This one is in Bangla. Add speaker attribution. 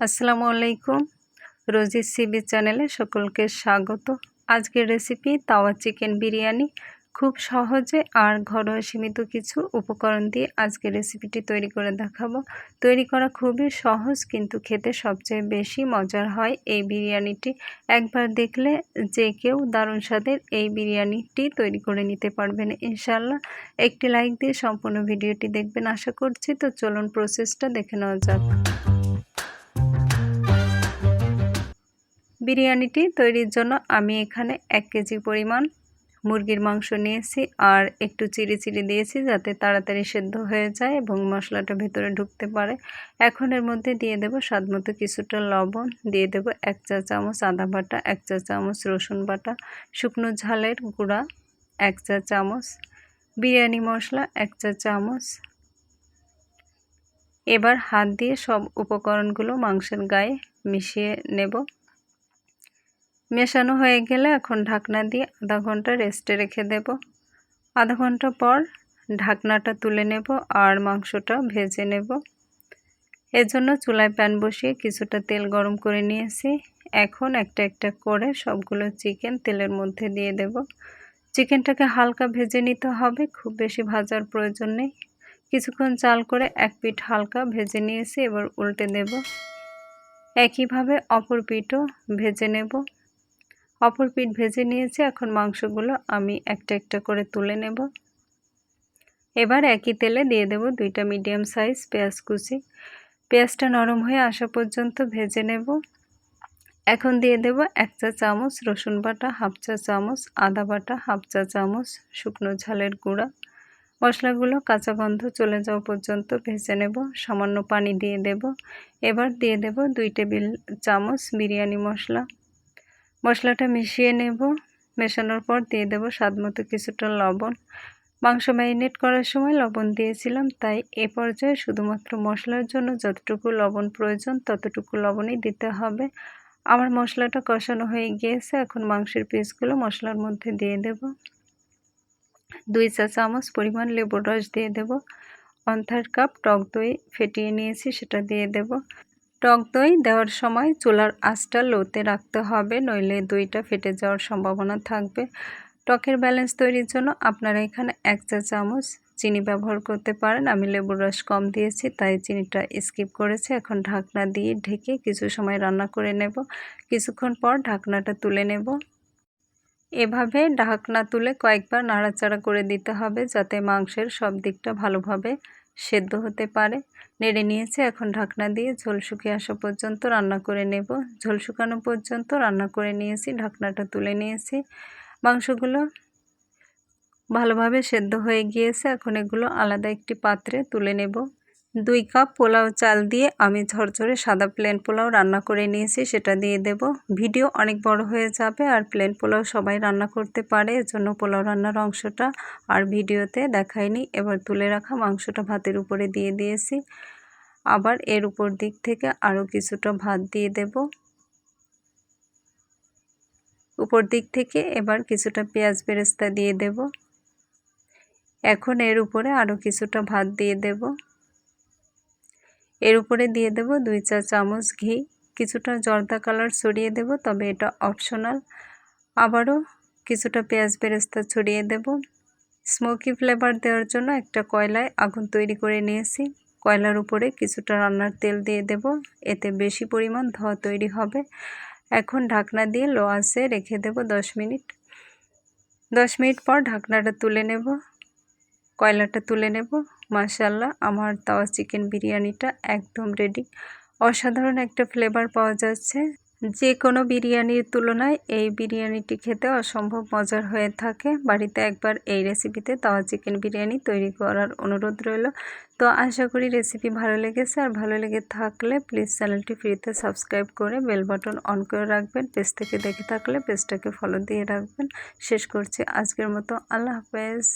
Speaker 1: আসসালামু আলাইকুম। রোজি সিবি চ্যানেলে সকলকে স্বাগত। আজকের রেসিপি তাওয়া চিকেন বিরিয়ানি। খুব সহজে আর ঘরোয়া সীমিত কিছু উপকরণ দিয়ে আজকের রেসিপিটি তৈরি করে দেখাবো। তৈরি করা খুবই সহজ, কিন্তু খেতে সবচেয়ে বেশি মজার হয় এই বিরিয়ানিটি। একবার দেখলে যে কেউ দারুণ স্বাদের এই বিরিয়ানিটি তৈরি করে নিতে পারবেন ইনশাল্লাহ একটি লাইক দিয়ে সম্পূর্ণ ভিডিওটি দেখবেন। আশা করছি তো চলুন প্রসেসটা দেখে নেওয়া যাক। বিরিয়ানিটি তৈরির জন্য আমি এখানে এক কেজি পরিমাণ মুরগির মাংস নিয়েছি আর একটু চিড়ি চিড়ি দিয়েছি যাতে তাড়াতাড়ি সেদ্ধ হয়ে যায় এবং মশলাটা ভেতরে ঢুকতে পারে। এখন এর মধ্যে দিয়ে দেব স্বাদ মতো কিছুটা লবণ, দিয়ে দেব এক চা চামচ আদা বাটা, এক চা চামচ রসুন বাটা, শুকনো ঝালের গুঁড়া, এক চা চামচ বিরিয়ানি মশলা, এক চা চামচ। এবার হাত দিয়ে সব উপকরণগুলো মাংসের গায়ে মিশিয়ে নেব। মেশানো হয়ে গেলে এখন ঢাকনা দিয়ে আধা ঘণ্টা রেস্টে রেখে দেব। আধা ঘণ্টা পর ঢাকনাটা তুলে নেব আর মাংসটা ভেজে নেব। এজন্য চুলায় প্যান বসিয়ে কিছুটা তেল গরম করে নিয়েছি। এখন একটা একটা করে সবগুলো চিকেন তেলের মধ্যে দিয়ে দেব। চিকেনটাকে হালকা ভেজে নিতে হবে, খুব বেশি ভাজার প্রয়োজন নেই। কিছুক্ষণ চাল করে এক পিঠ হালকা ভেজে নিয়েছি, এবার উল্টে দেব। একইভাবে অপর পিঠও ভেজে নেব। অপর পিঠ ভেজে নিয়েছি, এখন মাংসগুলো আমি একটা একটা করে তুলে নেব। এবার একই তেলে দিয়ে দেব দুইটা মিডিয়াম সাইজ পেঁয়াজ কুচি। পেঁয়াজটা নরম হয়ে আসা পর্যন্ত ভেজে নেব। এখন দিয়ে দেব এক চা চামচ রসুন বাটা, হাফ চা চামচ আদা বাটা, হাফ চা চামচ শুকনো ঝালের গুঁড়া। মশলাগুলো কাঁচা গন্ধ চলে যাওয়া পর্যন্ত ভেজে নেব, সামান্য পানি দিয়ে দেব। এবার দিয়ে দেব দুই টেবিল চামচ বিরিয়ানি মশলা। মশলাটা মিশিয়ে নেব। মেশানোর পর দিয়ে দেব স্বাদ মতো কিছুটা লবণ। মাংস ম্যারিনেট করার সময় লবণ দিয়েছিলাম, তাই এ পর্যায়ে শুধুমাত্র মশলার জন্য যতটুকু লবণ প্রয়োজন ততটুকু লবণই দিতে হবে। আমার মশলাটা কষানো হয়ে গিয়েছে, এখন মাংসের পিসগুলো মশলার মধ্যে দিয়ে দেব। দুই চা চামচ পরিমাণ লেবুর রস দিয়ে দেব। ওয়ান থার্ড কাপ টক দই ফেটিয়ে নিয়েছি, সেটা দিয়ে দেব। টক দই দেওয়ার সময় চুলার আঁচটা লোতে রাখতে হবে, নইলে দইটা ফেটে যাওয়ার সম্ভাবনা থাকবে। টকের ব্যালেন্স তৈরির জন্য আপনারা এখানে এক চা চামচ চিনি ব্যবহার করতে পারেন। আমি লেবুর রস কম দিয়েছি, তাই চিনিটা স্কিপ করেছি। এখন ঢাকনা দিয়ে ঢেকে কিছু সময় রান্না করে নেব। কিছুক্ষণ পর ঢাকনাটা তুলে নেব। এভাবে ঢাকনা তুলে কয়েকবার নাড়াচাড়া করে দিতে হবে, যাতে মাংসের সব দিকটা ভালোভাবে সেদ্ধ হতে পারে। নেড়ে নিয়েছে, এখন ঢাকনা দিয়ে ঝোল শুকিয়ে আসা পর্যন্ত রান্না করে নেব। ঝোল শুকানো পর্যন্ত রান্না করে নিয়েছি, ঢাকনাটা তুলে নিয়েছি। মাংসগুলো ভালোভাবে সেদ্ধ হয়ে গিয়েছে, এখন এগুলো আলাদা একটি পাত্রে তুলে নেব। দুই কাপ পোলাও চাল দিয়ে আমি ঝরঝরে সাদা প্লেন পোলাও রান্না করে নিয়েছি, সেটা দিয়ে দেব। ভিডিও অনেক বড় হয়ে যাবে, আর প্লেন পোলাও সবাই রান্না করতে পারে, এজন্য পোলাও রান্নার অংশটা আর ভিডিওতে দেখায়নি এবার তুলে রাখা মাংসটা ভাতের উপরে দিয়ে দিয়েছি। আবার এর উপর দিক থেকে আরও কিছুটা ভাত দিয়ে দেব। উপর দিক থেকে এবার কিছুটা পেঁয়াজ বেরেস্তা দিয়ে দেব। এখন এর উপরে আরও কিছুটা ভাত দিয়ে দেব। এর উপরে দিয়ে দেব দুই চা চামচ ঘি। কিছুটা জর্দা কালার ছড়িয়ে দেব, তবে এটা অপশনাল আবারও কিছুটা পেঁয়াজ বেরেস্তা ছড়িয়ে দেব। স্মোকি ফ্লেভার দেওয়ার জন্য একটা কয়লায় আগুন তৈরি করে নিয়েছি। কয়লার উপরে কিছুটা রান্নার তেল দিয়ে দেব, এতে বেশি পরিমাণ ধোয়া তৈরি হবে। এখন ঢাকনা দিয়ে লো আসে রেখে দেব দশ মিনিট। দশ মিনিট পর ঢাকনাটা তুলে নেব। কয়লাটা তুলে নেব। মাশাল্লাহ আমার তাওয়া চিকেন বিরিয়ানিটা একদম রেডি অসাধারণ একটা ফ্লেভার পাওয়া যাচ্ছে। যে কোনো বিরিয়ানির তুলনায় এই বিরিয়ানিটি খেতে অসম্ভব মজার হয়ে থাকে। বাড়িতে একবার এই রেসিপিতে তাওয়া চিকেন বিরিয়ানি তৈরি করার অনুরোধ রইল। তো আশা করি রেসিপি ভালো লেগেছে। আর ভালো লেগে থাকলে প্লিজ চ্যানেলটি ফ্রিতে সাবস্ক্রাইব করে বেল বাটন অন করে রাখবেন। পেজ থেকে দেখে থাকলে পেজটাকে ফলো দিয়ে রাখবেন। শেষ করছি আজকের মতো। আল্লাহ হাফেজ।